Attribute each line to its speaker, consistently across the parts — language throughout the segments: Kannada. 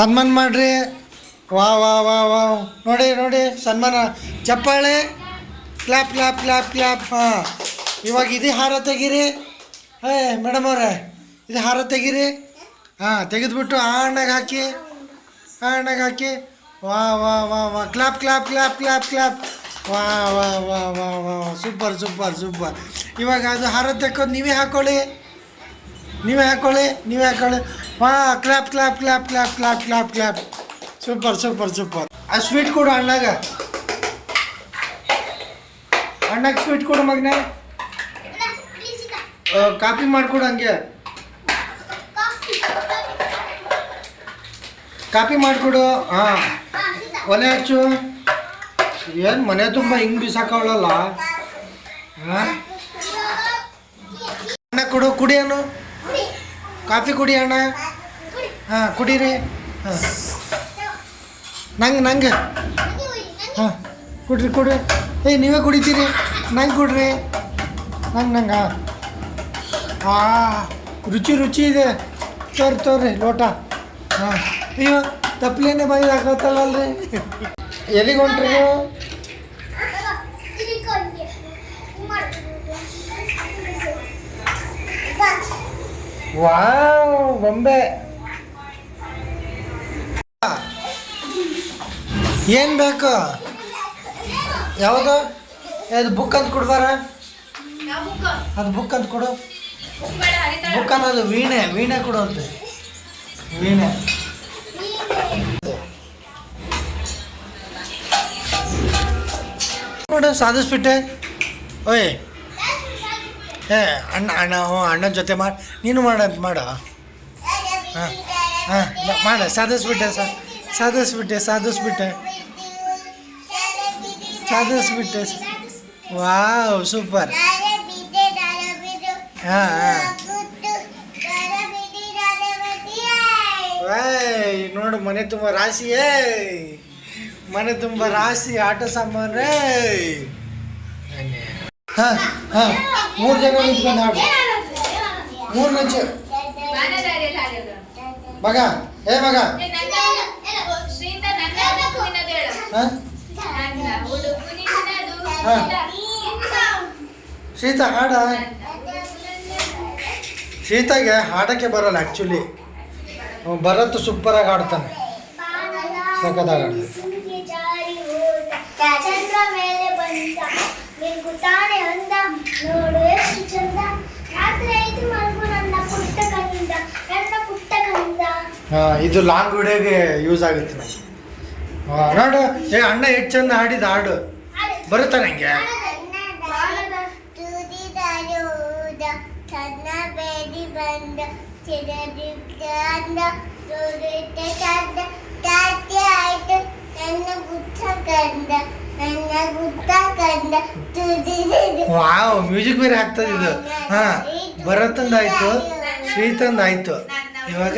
Speaker 1: ಸನ್ಮಾನ ಮಾಡ್ರಿ. ವಾ ವಾ ವಾ ವಾ ನೋಡಿ ನೋಡಿ, ಸನ್ಮಾನ. ಚಪ್ಪಾಳೆ. Clap clap clap clap. ಹಾಂ. ಇವಾಗ ಇದು ಹಾರ ತೆಗೀರಿ. ಏ ಮೇಡಮ್ ಅವರೇ, ಇದು ಹಾರ ತೆಗೀರಿ. ಹಾಂ, ತೆಗೆದುಬಿಟ್ಟು ಆ ಅಣ್ಣಗೆ ಹಾಕಿ, ಆ ಅಣ್ಣಗೆ ಹಾಕಿ. ವಾ ವಾ ವಾ ವಾ clap clap clap clap clap. ವಾ ವಾ ವಾ ವಾ ವಾ ಸೂಪರ್ ಸೂಪರ್ ಸೂಪರ್. ಇವಾಗ ಅದು ಹಾರ ತೆಕ್ಕೊಂಡು ನೀವೇ ಹಾಕ್ಕೊಳ್ಳಿ ನೀವೇ ಹಾಕೊಳ್ಳಿ ನೀವು ಹಾಕೊಳ್ಳಿ ಹಾಂ clap clap clap clap clap clap clap super super super ಆ ಸ್ವೀಟ್ ಕೊಡು ಅಣ್ಣಗ. ಅಣ್ಣಗೆ ಸ್ವೀಟ್ ಕೊಡು ಮಗನೇ. ಕಾಪಿ ಮಾಡಿಕೊಡು ಹಂಗೆ. ಕಾಪಿ ಮಾಡಿಕೊಡು. ಹಾಂ. ಒಲೆ ಹಚ್ಚು. ಏನು ಮನೆ ತುಂಬ ಹಿಂಗೆ ಬಿಸಾಕವಳಲ್ಲ? ಹಾಂ. ಅಣ್ಣ ಕೊಡು ಕುಡಿಯೋನು. ಕಾಫಿ ಕುಡಿ ಅಣ್ಣ ಹಾಂ ಕುಡೀರಿ ಹಾಂ ನಂಗೆ ನಂಗೆ ಹಾಂ ಕುಡ್ರಿ ಕುಡ್ರಿ ಏಯ್ ನೀವೇ ಕುಡಿತೀರಿ ನಂಗೆ ಕೊಡ್ರಿ ನಂಗೆ ನಂಗೆ ಹಾಂ ಹಾಂ ರುಚಿ ರುಚಿ ಇದೆ ತೋರಿ ತೋರಿ ಲೋಟ ಹಾಂ ಅಯ್ಯೋ ತಪ್ಪಲೇನೆ ಬಾಯಿ ಹಾಕೋತಲ್ಲಲ್ರಿ ಎಲ್ಲಿಗೆ ಹೊಂಟ್ರಿ ವಾವ್, ಬೊಂಬೆ. ಏನು ಬೇಕು? ಯಾವುದು? ಅದು ಬುಕ್ ಅಂತ ಕೊಡ್ಬಾರ ಅದು ಬುಕ್ ಅಂತ ಕೊಡು. ಬುಕ್ ಅನ್ನೋದು ವೀಣೆ ವೀಣೆ ಕೊಡು ಅಂತ ವೀಣೆ ಸಾಧಿಸ್ಬಿಟ್ಟೆ. ಓಯ್. ಏ, ಅಣ್ಣ ಅಣ್ಣ, ಹ್ಞೂ ಅಣ್ಣನ ಜೊತೆ ಮಾಡಿ, ನೀನು ಮಾಡ, ಮಾಡು. ಹಾಂ ಹಾಂ ಮಾಡ, ಸಾಧಿಸ್ಬಿಟ್ಟೆ, ಸಾ, ಸಾಧಿಸ್ಬಿಟ್ಟೆ ಸಾಧಿಸ್ಬಿಟ್ಟೆ. ಸಾಧಿಸ್ಬಿಟ್ಟೆ ವಾವ್, ಸೂಪರ್. ಹಾಂ ಹಾಂ. ಏಯ್, ನೋಡು, ಮನೆ ತುಂಬ ರಾಶಿ, ಏಯ್. ಮನೆ ತುಂಬ ರಾಶಿ, ಆಟ ಸಾಮಾನು ರೇ ಹಾಂ ಹಾಂ, ಮೂರು ಜನ ನಿಂತ್ಕೊಂಡು ಹಾಡು. ಮೂರು ನಿಮಿಷ ಮಗ, ಏ ಮಗ. ಹಾಂ? ಶೀತ ಹಾಡ. ಶೀತಾಗೆ ಹಾಡಕ್ಕೆ ಬರಲ್ಲ ಆ್ಯಕ್ಚುಲಿ ಭರತ್ ಸೂಪರಾಗಿ ಹಾಡ್ತಾನೆ. ಸಖತ್ತಾಗಿ ಹಾಡ್ತಾನೆ
Speaker 2: ಚಂದ್ರ ಮೇಲೆ ಬಂದ ಮಿಂಗುತ್ತಾನೆ ಅಂದ. ನೋಡು ಎಷ್ಟು ಚಂದ. ರಾತ್ರಿ ಐದು ಮಲಗು ನನ್ನ ಪುಟ್ಟ ಕಂದ ನನ್ನ ಪುಟ್ಟ ಕಂದ
Speaker 1: ಹಾಂ ಇದು ಲಾಂಗ್ ವಿಡಿಯೋಗೆ ಯೂಸ್ ಆಗುತ್ತೆ ಹಾಂ ನೋಡು ಏ ಅಣ್ಣ ಎಷ್ಟು ಚಂದ ಹಾಡಿದ ಹಾಡು. ಬರುತ್ತಾ
Speaker 2: ನಂಗೆ? ಚಂದ
Speaker 1: ವಾವ್ ಮ್ಯೂಸಿಕ್ ಬೇರೆ ಹಾಕ್ತದೆ ಇದು ಹಾಂ ಬರತ್ತಂದಾಯ್ತು ಶ್ರೀತಂದಾಯ್ತು. ಇವಾಗ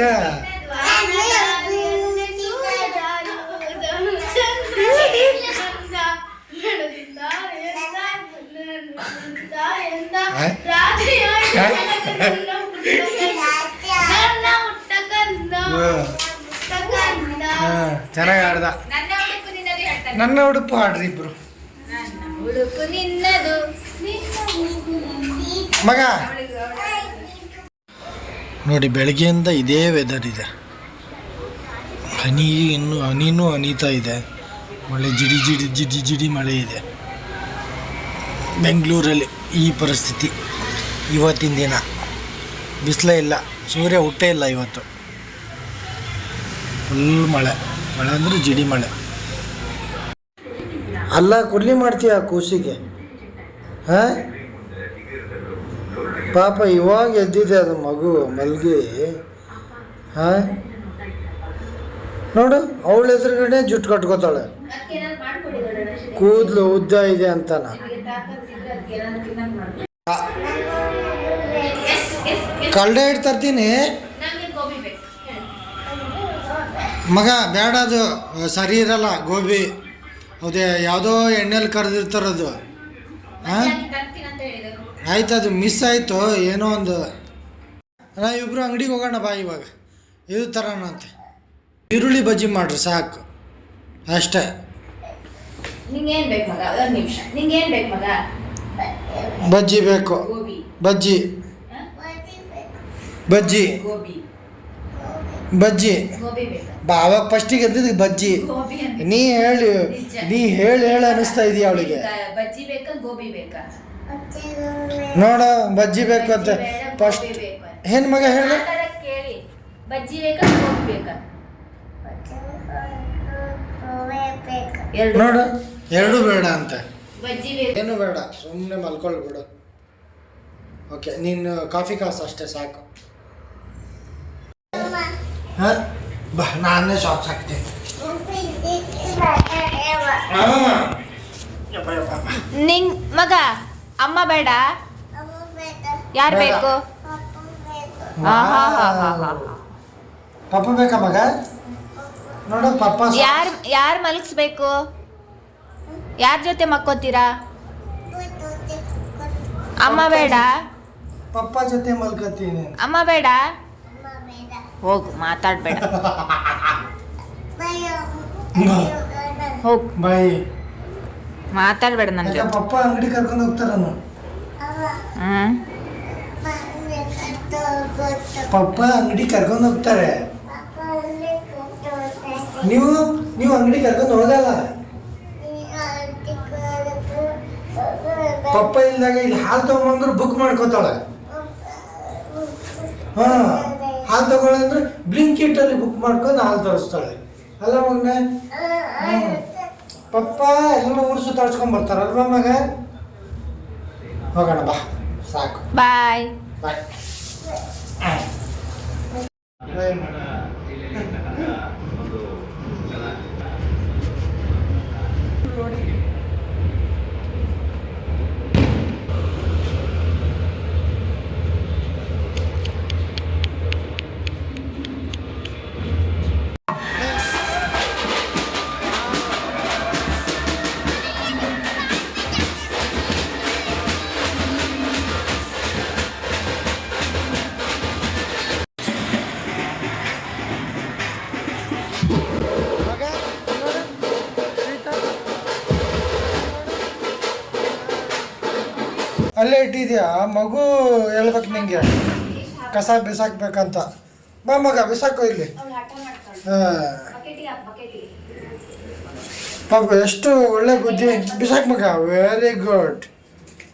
Speaker 1: ಹಾಂ ಚೆನ್ನಾಗಿ ಹಾಡ್ದ
Speaker 3: ನನ್ನ ಉಡುಪು ನಿನ್ನದು ಹೇಳ್ತಾನೆ
Speaker 1: ನನ್ನ ಉಡುಪು ಹಾಡ್ರಿ ಇಬ್ರು. ಮಗ. ನೋಡಿ, ಬೆಳಗ್ಗೆಯಿಂದ ಇದೇ ವೆದರ್ ಇದೆ. ಹನಿ ಇನ್ನು ಹನಿನೂ ಹನಿತಾ ಇದೆ. ಒಳ್ಳೆ ಜಿಡಿ ಜಿಡಿ ಜಿಡಿ ಜಿಡಿ ಮಳೆ ಇದೆ. ಬೆಂಗಳೂರಲ್ಲಿ ಈ ಪರಿಸ್ಥಿತಿ ಇವತ್ತಿನ ದಿನ. ಬಿಸಿಲೇ ಇಲ್ಲ, ಸೂರ್ಯ ಹುಟ್ಟೇ ಇಲ್ಲ ಇವತ್ತು. ಫುಲ್ ಮಳೆ. ಮಳೆ ಅಂದರೆ ಜಿಡಿ ಮಳೆ. ಅಲ್ಲ, ಕೊಡ್ಲಿ ಮಾಡ್ತೀಯ ಕೂಸಿಗೆ? ಹಾಂ? ಪಾಪ ಇವಾಗ ಎದ್ದಿದೆ ಅದು ಮಗು, ಮಲ್ಗಿ. ಹಾಂ? ನೋಡು, ಅವಳ ಎದುರುಗಡೆ ಜುಟ್ಟು ಕಟ್ಕೋತಾಳೆ? ಕೂದಲು ಉದ್ದ ಇದೆ ಅಂತಾನ. ಕಳ್ಳ ಹಿಟ್ಟು ತರ್ತೀನಿ. ಮಗ ಬೇಡ ಅದು, ಸರಿ ಇರಲ್ಲ, ಗೋಬಿ. ಅದೇ ಯಾವುದೋ ಎಣ್ಣೆಲಿ ಕರೆದಿರ್ತಾರದು ಹಾಂ
Speaker 3: ಅಂತ ಹೇಳಿದ್ರು
Speaker 1: ಆಯ್ತು ಅದು ಮಿಸ್ ಆಯಿತು ಏನೋ ಒಂದು. ನಾ ಇಬ್ಬರು ಅಂಗಡಿಗೆ ಹೋಗೋಣ ಬಾ ಇವಾಗ. ಇದು ತರೋಣ ಅಂತ. ಈರುಳ್ಳಿ ಬಜ್ಜಿ ಮಾಡ್ರಿ ಸಾಕು. ಅಷ್ಟೇ. ಬಜ್ಜಿ ಬೇಕು. ಬಜ್ಜಿ. ಬಜ್ಜಿ. ಬಜ್ಜಿ. ಬಾ ಅವಾಗ ಫಸ್ಟಿಗೆ ಎದ್ದಿದ್ದು ಬಜ್ಜಿ.
Speaker 4: ಗೋಬಿ ಅಂತ
Speaker 1: ನೀ ಹೇಳಿ ನೀ ಹೇಳಿ ಹೇಳಿ ಅನಿಸ್ತಾ ಇದೀಯ ಅವಳಿಗೆ.
Speaker 4: ಬಜ್ಜಿ ಬೇಕಾ ಗೋಬಿ ಬೇಕಾ?
Speaker 1: ನೋಡ ಬಜ್ಜಿ ಬೇಕು ಅಂತ. ಫಸ್ಟ್. ಏನ್ ಮಗ ಹೇಳ.
Speaker 4: ನೋಡ ಕೇಳಿ. ಬಜ್ಜಿ ಬೇಕಾ ಗೋಬಿ ಬೇಕಾ? ಎರಡು
Speaker 1: ನೋಡು ಎರಡು ಬೇಡ ಅಂತ. ಏನು ಬೇಡ ಸುಮ್ಮನೆ ಮಲ್ಕೊಳ್ಬಿಡು ಓಕೆ ನೀನು ಕಾಫಿ ಕಾಸು ಅಷ್ಟೇ ಸಾಕು. ಹಾಂ? ಬಾ ನಾನೇ ಶಾಪ್ಸ್ ಹಾಕ್ತೀನಿ
Speaker 4: ನಿಂಗ್ ಮಗ ಅಮ್ಮ ಬೇಡ? ಯಾರು. ಬೇಕು.
Speaker 1: ಪಪ್ಪ ಬೇಕಾ ಮಗ? ನೋಡ ಪಪ್ಪ ಯಾರು
Speaker 4: ಯಾರು ಯಾರ್ ಮಲಗಿಸ್ಬೇಕು? ಯಾರ ಜೊತೆ ಮಕ್ಕೋತೀರಾ? ಅಮ್ಮ ಬೇಡ.
Speaker 1: ಪಪ್ಪ ಜೊತೆ ಮಲ್ಕೋತೀನಿ.
Speaker 4: ಅಮ್ಮ ಬೇಡ? ಹೋಗು ಮಾತಾಡ್ಬೇಡ. ಹೋಗು.
Speaker 1: ಬಾಯ್
Speaker 4: ಮಾತಾಡ್ಬೇಡ ನನ್ನ ಜೊತೆ
Speaker 1: ಪಪ್ಪ ಅಂಗಡಿ ಕರ್ಕೊಂಡು ಹೋಗ್ತಾರ
Speaker 4: ಹ್ಮ್
Speaker 1: ಪಪ್ಪ ಅಂಗಡಿ ಕರ್ಕೊಂಡು ಹೋಗ್ತಾರೆ. ನೀವು ನೀವು ಅಂಗಡಿ ಕರ್ಕೊಂಡು ಹೋಗಲ್ಲ? ಪಪ್ಪ ಇಲ್ದಾಗ ಇಲ್ಲಿ ಹಾಲು ತಗೊಂಡ್ರು ಬುಕ್ ಮಾಡ್ಕೋತಾಳೆ. ಹಾ. ಹಾಲು ತಗೊಳ್ಳಂದ್ರೆ ಬ್ಲಿಂಕಿಟ್ ಅಲ್ಲಿ ಬುಕ್ ಮಾಡ್ಕೊಂಡು ಹಾಲು ತರಿಸ್ತಾಳೆ ಅಲ್ಲ ಮಗನೇ? ಪಪ್ಪ ಎಲ್ಲ ಊರು ಸುತ್ತಾಡ್ಸ್ಕೊಂಡ್ ಬರ್ತಾರೆ ಮಗ? ಹೋಗೋಣ ಬಾ. ಸಾಕು.
Speaker 4: ಬಾಯ್
Speaker 1: ಬಾಯ್ ಅಲ್ಲೇ ಇಟ್ಟಿದ್ಯಾ? ಮಗು ಹೇಳ್ಬೇಕು ನಿಂಗೆ. ಕಸ ಬಿಸಾಕ್ಬೇಕಂತ. ಬಾ ಮಗ ಬಿಸಾಕು ಇಲ್ಲಿ. ಹಾಂ. ಪಾಪ ಎಷ್ಟು ಒಳ್ಳೆ ಬುದ್ಧಿ. ಬಿಸಾಕ್ ಮಗ. ವೆರಿ ಗುಡ್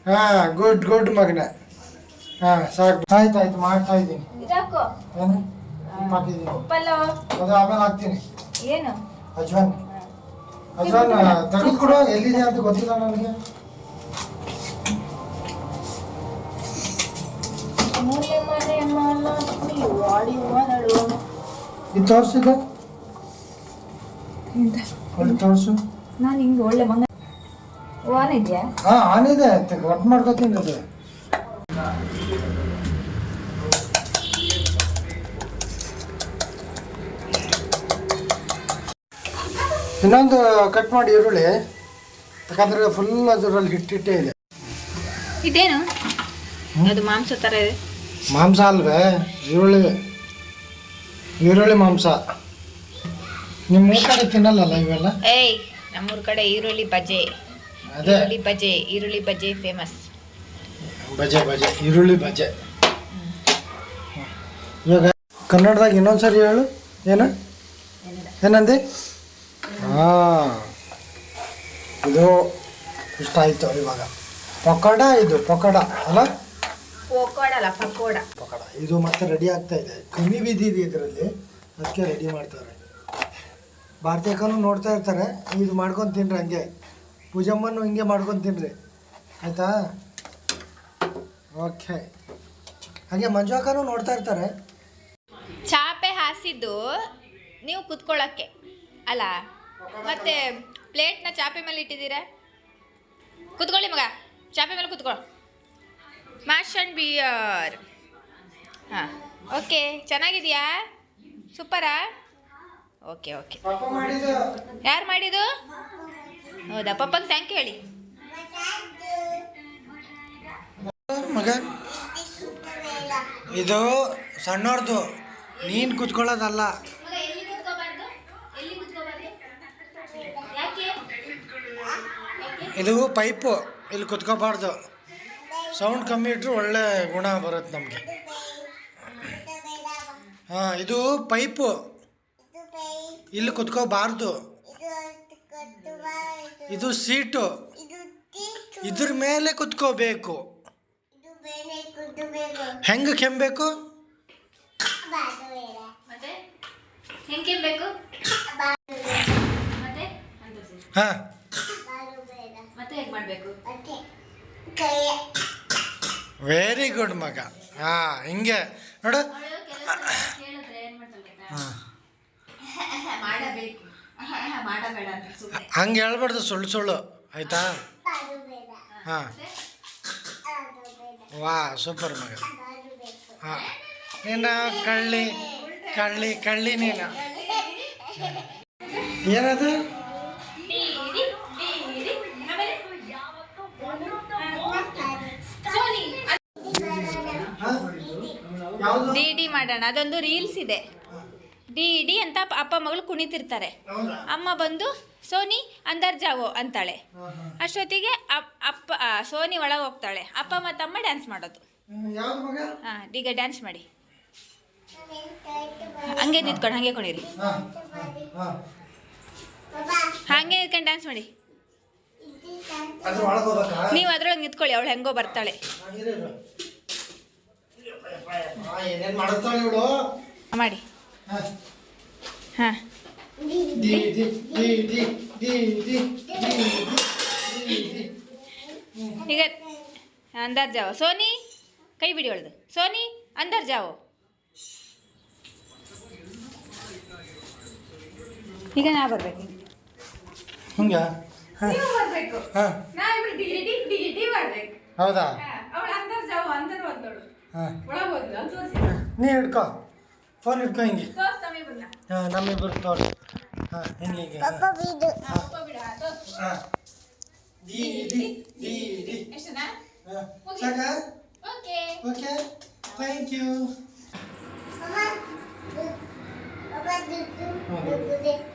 Speaker 1: ಹಾಂ ಗುಡ್ ಗುಡ್ ಮಗನ. ಹಾಂ ಸಾಕು. ಆಯ್ತು ಆಯ್ತು ಮಾಡ್ತಾ ಇದ್ದೀನಿ. ಏನು? ಹಾಕಿದ್ದೀನಿ. ಅದು ಆಮೇಲೆ ಹಾಕ್ತೀನಿ.
Speaker 4: ಏನು?
Speaker 1: ಅಜ್ವಾನ್. ಅಜ್ವಾನ್ ತೆಗೆದು ಕೊಡು. ಎಲ್ಲಿದೆ ಅಂತ ಗೊತ್ತಿಲ್ಲ ನನಗೆ.
Speaker 4: ಮೂಲೆ ಮನೆ ಮಾಲಕ್ಷ್ಮಿ ವಾಡಿ ಹೋದಳು.
Speaker 1: ಇದು. ತೋರಿಸಿದ್ದು ಅಲ್ಲಿ ತೋರಿಸು.
Speaker 4: ನಾನು ಹಿಂಗ್ ಒಳ್ಳೆ ಮಂಗ ವಾನ ಇದ್ಯಾ?
Speaker 1: ಹಾಂ ಆನಿದೆ ಕಟ್ ಮಾಡ್ಕೊತೀನಿ ಅದು ಇನ್ನೊಂದು ಕಟ್ ಮಾಡಿ ಈರುಳ್ಳಿ. ಯಾಕಂದ್ರೆ ಫುಲ್ ಅದರಲ್ಲಿ ಹಿಟ್ಟಿಟ್ಟೇ ಇದೆ.
Speaker 4: ಇದೇನು? ಅದು ಮಾಂಸ ತರ ಇದೆ.
Speaker 1: ಮಾಂಸ ಅಲ್ವೇ? ಈರುಳ್ಳಿ ಈರುಳ್ಳಿ ಮಾಂಸ. ನಿಮ್ಮ ಊರ ಕಡೆ ತಿನ್ನಲ್ಲಲ್ಲ ಇವೆಲ್ಲ?
Speaker 4: ಏಯ್ ನಮ್ಮೂರ ಕಡೆ ಈರುಳ್ಳಿ ಬಜೆ.
Speaker 1: ಅದೇ.
Speaker 4: ಈರುಳ್ಳಿ ಬಜೆ ಈರುಳ್ಳಿ ಬಜೆ ಫೇಮಸ್
Speaker 1: ಬಜೆ ಬಜೆ ಈರುಳ್ಳಿ ಬಜೆ. ಇವಾಗ ಕನ್ನಡದಾಗ ಇನ್ನೊಂದ್ಸರಿ ಹೇಳು. ಏನು? ಏನಂದಿ? ಹಾಂ. ಇದು ಇಷ್ಟ ಆಯಿತು ಇವಾಗ. ಪಕೋಡ ಇದು ಪಕೋಡ ಅಲ್ಲ?
Speaker 4: ಪಕೋಡ ಅಲ್ಲ ಪಕೋಡ.
Speaker 1: ಪಕೋಡ. ಇದು ಮತ್ತೆ ರೆಡಿ ಆಗ್ತಾ ಇದೆ. ಕಮ್ಮಿ ಬಿದ್ದಿದೆ ಇದರಲ್ಲಿ. ಅದಕ್ಕೆ ರೆಡಿ ಮಾಡ್ತಾರೆ. ಭಾರತೀಯಕ್ಕೂ ನೋಡ್ತಾ ಇರ್ತಾರೆ. ಇದು ಮಾಡ್ಕೊಂಡು ತಿನ್ರಿ ಹಂಗೆ. ಪೂಜಮ್ಮನ್ನು ಹಿಂಗೆ ಮಾಡ್ಕೊಂಡು ತಿನ್ರಿ. ಆಯಿತಾ? ಓಕೆ. ಹಾಗೆ ಮಂಜು ಅಕ್ಕನೂ ನೋಡ್ತಾ ಇರ್ತಾರೆ.
Speaker 4: ಚಾಪೆ ಹಾಸಿದ್ದು ನೀವು ಕುತ್ಕೊಳ್ಳೋಕ್ಕೆ. ಅಲ್ಲ ಮತ್ತೆ ಪ್ಲೇಟ್ನ ಚಾಪೆ ಮೇಲೆ ಇಟ್ಟಿದ್ದೀರಾ? ಕುತ್ಕೊಳ್ಳಿ ಮಗ. ಚಾಪೆ ಮೇಲೆ ಕುತ್ಕೊಳ್ಳೋ. ಮ್ಯಾಶ್ ಆ್ಯಂಡ್ ಬಿಯರ್ ಹಾಂ. ಓಕೆ ಚೆನ್ನಾಗಿದೆಯಾ? ಸೂಪರಾ? ಓಕೆ ಓಕೆ ಯಾರು ಮಾಡಿದ್ದು? ಹೌದಾ? ಪಪ್ಪಂಗೆ ಥ್ಯಾಂಕ್ ಹೇಳಿ.
Speaker 1: ಮಗ, ಇದು ಸಣ್ಣವ್ರದ್ದು ನೀನು ಕುತ್ಕೊಳ್ಳೋದಲ್ಲ. ಇದು ಪೈಪು, ಇಲ್ಲಿ ಕುತ್ಕೋಬಾರ್ದು. ಸೌಂಡ್ ಕಮ್ಮಿ ಇಟ್ಟರೆ ಒಳ್ಳೆ ಗುಣ ಬರುತ್ತೆ ನಮಗೆ. ಹಾಂ ಇದು ಪೈಪು. ಇಲ್ಲಿ ಕುತ್ಕೋಬಾರ್ದು. ಇದು ಸೀಟು. ಇದ್ರ ಮೇಲೆ ಕುತ್ಕೋಬೇಕು. ಹೆಂಗೆ ಕೆಮ್ಮಬೇಕು
Speaker 3: ಮತ್ತೆ? ಹೆಂಗೆ ಬೇಕು ಮತ್ತೆ? ಅಂತ ಸರಿ.
Speaker 1: ಹಾಂ.
Speaker 3: ಮತ್ತೆ ಹೇಗೆ ಮಾಡಬೇಕು?
Speaker 1: ವೆರಿ ಗುಡ್ ಮಗ. ಹಾಂ, ಹಿಂಗೆ. ನೋಡು? ಹಾಂ ಹಂಗೆ ಹೇಳ್ಬಾರ್ದು, ಸುಳ್ಳು ಸುಳ್ಳು. ಆಯ್ತಾ? ಹಾಂ. ವಾ, ಸೂಪರ್ ಮಗ. ಹಾಂ. ನೀನು ಕಳ್ಳಿ ಕಳ್ಳಿ ಕಳ್ಳಿ ನೀನು. ಏನದು
Speaker 3: ಡಿಡಿ ಡಿಡಿ ಆಮೇಲೆ ಸೋನಿ
Speaker 1: ಯಾವುದು
Speaker 4: ಡಿ ಡಿ ಮಾಡೋಣ ಅದೊಂದು ರೀಲ್ಸ್ ಇದೆ. ಡಿ ಡಿ ಅಂತ ಅಪ್ಪ- ಮಗಳು ಕುಣಿತಿರ್ತಾರೆ. ಅಮ್ಮ ಬಂದು ಸೋನಿ ಅಂದರ್ ಜಾವೋ ಅಂತಾಳೆ ಅಷ್ಟೊತ್ತಿಗೆ ಅಪ್- ಅಪ್ಪ ಸೋನಿ ಒಳಗೆ ಹೋಗ್ತಾಳೆ. ಅಪ್ಪ ಮತ್ತು ಅಮ್ಮ ಡ್ಯಾನ್ಸ್ ಮಾಡೋದು. ಹಾಂ ಈಗ ಡ್ಯಾನ್ಸ್ ಮಾಡಿ. ಹಂಗೆ ನಿಂತ್ಕೊಂಡು ಹಂಗೆ ಕುಣೀರಿ.
Speaker 1: ಹಾಂ ಹಾಂ
Speaker 4: ಹಾಗೆ ನಿಂತ್ಕೊಂಡು ಡ್ಯಾನ್ಸ್ ಮಾಡಿ. ನೀವು ಅದ್ರೊಳಗೆ ನಿಂತ್ಕೊಳ್ಳಿ ಅವಳು ಹೆಂಗೋ ಬರ್ತಾಳೆ. ಮಾಡಿ.
Speaker 1: ಹಾ.
Speaker 4: ಈಗ ಅಂದಾಜ್ ಜಾವ. ಸೋನಿ ಕೈ ಬಿಡಿ ಹೊಳ್ದು ಸೋನಿ ಅಂದರ್ ಜಾವೋ. ಈಗ ನಾ ಬರ್ಬೇಕು.
Speaker 1: ಹಂಗ? ಹೌದಾ?
Speaker 3: ಅವಳು ಅಂದರ್ ಜಾವ
Speaker 1: ನೀ ಹಿಡ್ಕೋ ಫೋನ್ ಹಿಡ್ಕೊ ಹಿಂಗೆ ಹಾಂ ನಮ್ಮಿಬ್ರು ತೋರ್ಸು ಹಾಂ ಹಿಂಗೆ ಹಿಂಗೆ ಹಾಂ ಡಿ ಡಿ ಡಿ ಡಿ ಸಾಕ
Speaker 3: okay
Speaker 1: thank you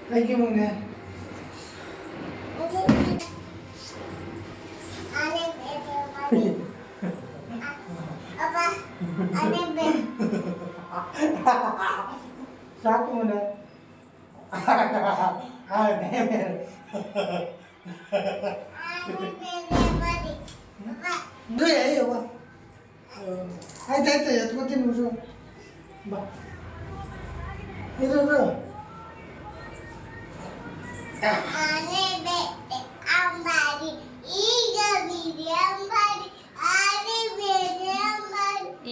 Speaker 1: thank you ಮುನ್ನೆ Thank you. सात मिनट जो आहे वा ಆಯ್ತು ಆಯ್ತು ಎತ್ಕೋತೀನಿ ಹುಡುಗ ಬಾ ಇದು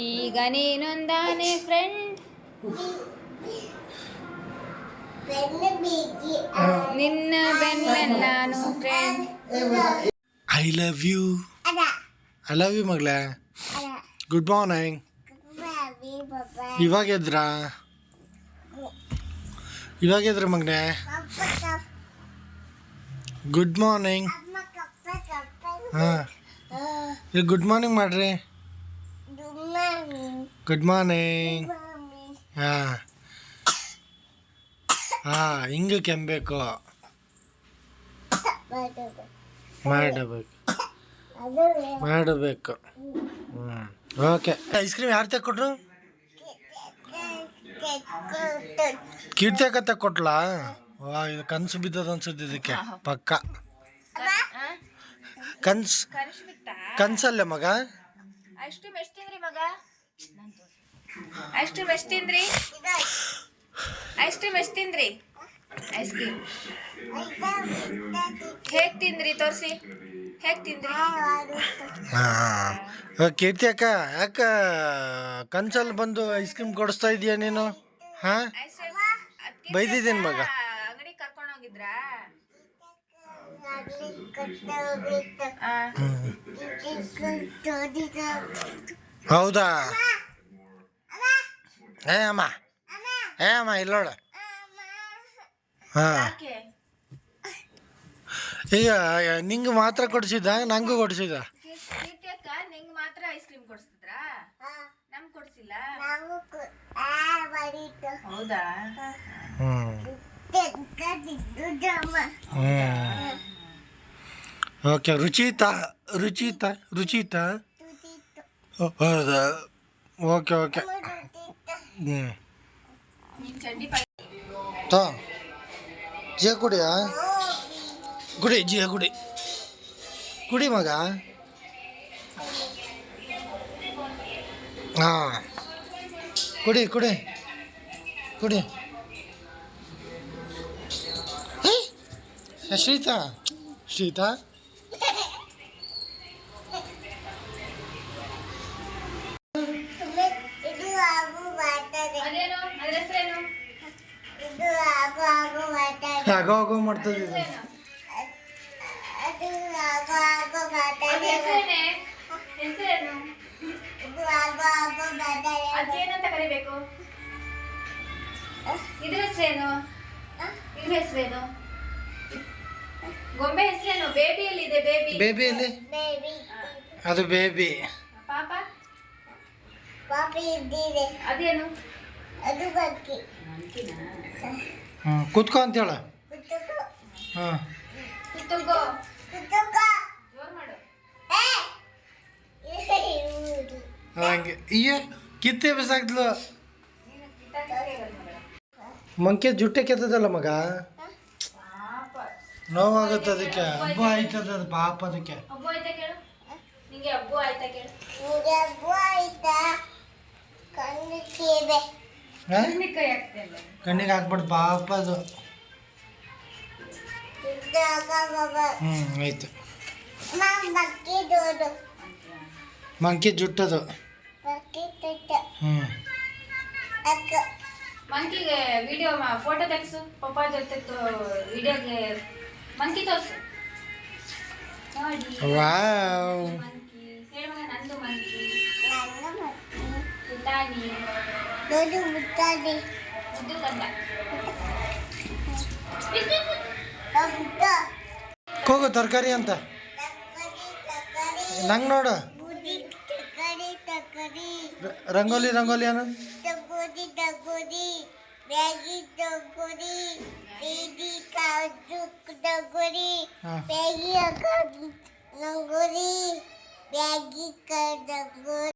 Speaker 4: ಈಗ ನೀನೊಂದಾನೆ ಫ್ರೆಂಡ್ ನಿನ್ನ ಬೆನ್ನ ನಾನು friend
Speaker 1: I love you I love you ಮಗಳೇ ಗುಡ್ ಮಾರ್ನಿಂಗ್ ಇವಾಗ ಎದ್ರಾ ಇವಾಗ ಎದ್ರ ಮಗನೆ ಗುಡ್ ಮಾರ್ನಿಂಗ್ ಹಾಂ ಇಲ್ಲಿ ಗುಡ್ ಮಾರ್ನಿಂಗ್ ಮಾಡ್ರಿ ಗುಡ್ ಮಾರ್ನಿಂಗ್ ಹಾಂ. ಹಾಂ, ಹಿಂಗೆ ಕೆಮ್ಮಬೇಕು ಮಾಡಬೇಕು. ಮಾಡಬೇಕು. ಹ್ಞೂ ಓಕೆ. ಐಸ್ ಕ್ರೀಮ್ ಯಾರು ತೆಕ್ಕೊಟ್ರು? ಕೀರ್ತಿ ತೆಕ್ಕೊಟ್ಲಾ? ವಾ, ಇದು ಕನ್ಸು ಬಿದ್ದದ ಅನ್ಸುತ್ತೆ ಇದಕ್ಕೆ. ಪಕ್ಕ. ಕನ್ಸ್ ಕನ್ಸಲ್ಲೇ ಮಗ?
Speaker 4: ಐಸ್ ಕ್ರೀಮ್ ಎಷ್ಟು ತಿಂದ್ರಿ? ಐಸ್ ಕ್ರೀಮ್ ಎಷ್ಟು ತಿಂದ್ರಿ? ಐಸ್ ಕ್ರೀಮ್ ಹೇಗೆ ತಿಂದ್ರಿ ತೋರಿಸಿ? ಹೇಗ್ ತಿಂದ್ರಿ?
Speaker 1: ಕೀರ್ತಿ ಅಕ್ಕ ಯಾಕ ಕನ್ಸಲ್ಲಿ ಬಂದು ಐಸ್ ಕ್ರೀಮ್ ಕೊಡಿಸ್ತಾ ಇದೀಯ ನೀನು? ಹಾಂ? ಬೈದಿದ್ದೀನಿ ಮಗ.
Speaker 4: ಅಂಗಡಿ ಕರ್ಕೊಂಡು ಹೋಗಿದ್ರಾ?
Speaker 1: ಹೌದಾ? ಏ ಅಮ್ಮ. ಏ ಅಮ್ಮ ಇಲ್ಲೋಳು ಹಾಂ.
Speaker 4: ಯಾಕೆ
Speaker 1: ಈಗ ನಿಂಗೆ ಮಾತ್ರ ಕೊಡಿಸಿದ್ದ? ನಂಗೂ ಕೊಡಿಸಿದ
Speaker 4: ಕೀರ್ತಿ ನಿಂಗ್ ಮಾತ್ರ ಐಸ್ ಕ್ರೀಮ್ ಕೊಡ್ಸಿದ್ರಾ ನಮ್ಗ್ ಕೊಡ್ಸಿಲ್ಲ ಹೌದಾ
Speaker 1: ಓಕೆ ರುಚಿತಾ ರುಚಿತಾ ರುಚಿತ? ಹೌದಾ? Okay okay. ಹ್ಞೂ ಜಿಯ ಕುಡಿಯಾ ಕುಡಿ ಜಿಯ ಕುಡಿ ಕುಡಿ ಮಗ ಹಾಂ ಕುಡಿ ಕುಡಿ ಕುಡಿ ಶ್ರೀತಾ ಶ್ರೀತಾ
Speaker 2: ಮಾಡ್ತದೆ
Speaker 4: ಅದೇನಂತ ಕರಿಬೇಕು? ಇದ್ರ ಹೆಸರೇನು? ಇದ್ರ ಹೆಸರೇನು? ಗೊಂಬೆ ಹೆಸರೇನು? ಬೇಬಿಯಲ್ಲಿ ಇದೆ ಬೇಬಿ.
Speaker 1: ಬೇಬಿಯಲ್ಲಿ?
Speaker 2: ಬೇಬಿ
Speaker 1: ಅದು ಬೇಬಿ.
Speaker 4: ಪಾಪ?
Speaker 2: ಪಾಪಿ ಇದ್ದಿದೆ
Speaker 4: ಅದೇನು?
Speaker 2: ಅದು ಬಗ್ಗೆ
Speaker 1: ಹ್ಞೂ ಕೂತ್ಕೊ ಅಂತೇಳ
Speaker 2: ಕುತ್ತುಕು
Speaker 1: ಹಾಂ.
Speaker 4: ಕುತ್ತುಕೋ.
Speaker 2: ಕುತ್ತುಕು.
Speaker 4: ಜೋರ್ ಮಾಡು.
Speaker 2: ಏ ಇವ್ರು.
Speaker 1: ಹಂಗೆ. ಅಯ್ಯ ಕಿತ್ತೆ ಬಿಸಾಕ್ದ್ಲು. ಮಂಕೆ ಜುಟ್ಟೆ ಕೆತ್ತದಲ್ಲ ಮಗ?
Speaker 4: ಪಾಪ
Speaker 1: ನೋವಾಗುತ್ತೆ ಅದಕ್ಕೆ. ಹಬ್ಬ ಆಯ್ತದ ಅದು ಪಾಪ ಅದಕ್ಕೆ.
Speaker 4: ಕಣ್ಣಿಗೆ ಆಯ್ತಾ ಕೇಳು? ನಿಂಗೆ
Speaker 1: ಹ್ಞೂ ಆಯಿತು. ಮಂಕಿ ಜುಟ್ಟದು. ಹ್ಞೂ
Speaker 4: ಮಂಕಿಗೆ ವಿಡಿಯೋ ಫೋಟೋ ತೆಗೆಸು. ಪಪ್ಪ ಜೊತೆ ವಿಡಿಯೋಗೆ ಮಂಕಿ ತೋರ್ಸು. ನೋಡಿ.
Speaker 1: ವಾವ್.
Speaker 4: ಮಂಕಿ. ಹೇಳು ಮಗ ನಂದು ಮಂಕಿ.
Speaker 2: ಮುದ್ದಾನಿ ಮುದ್ದಾನಿ
Speaker 4: ಮುದ್ದು ಕಂದ.
Speaker 1: ಕೂಗು ತರಕಾರಿ ಅಂತ. ನಂಗೆ ನೋಡು. ರಂಗೋಲಿ ರಂಗೋಲಿ ಅನು
Speaker 2: ತಗೋದಿ